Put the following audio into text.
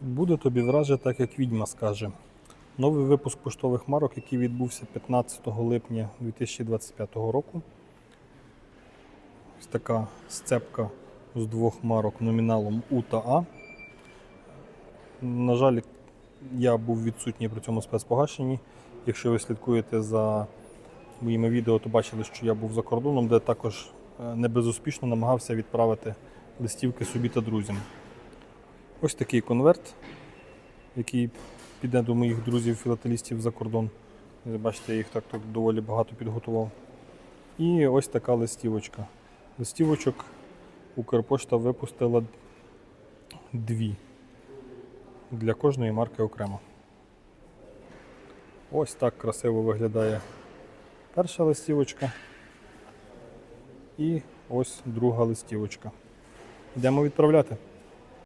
Буде тобі враже, так як відьма скаже. Новий випуск поштових марок, який відбувся 15 липня 2025 року. Ось така сцепка з двох марок номіналом У та А. На жаль, я був відсутній при цьому спецпогашенні. Якщо ви слідкуєте за моїми відео, то бачили, що я був за кордоном, де також е, не безуспішно намагався відправити листівки собі та друзям. Ось такий конверт, який піде до моїх друзів-філателістів за кордон. Ви Бачите, я їх так тут доволі багато підготував. І ось така листівочка. Листівочок Укрпошта випустила дві для кожної марки окремо. Ось так красиво виглядає перша листівочка. І ось друга листівочка. Йдемо відправляти.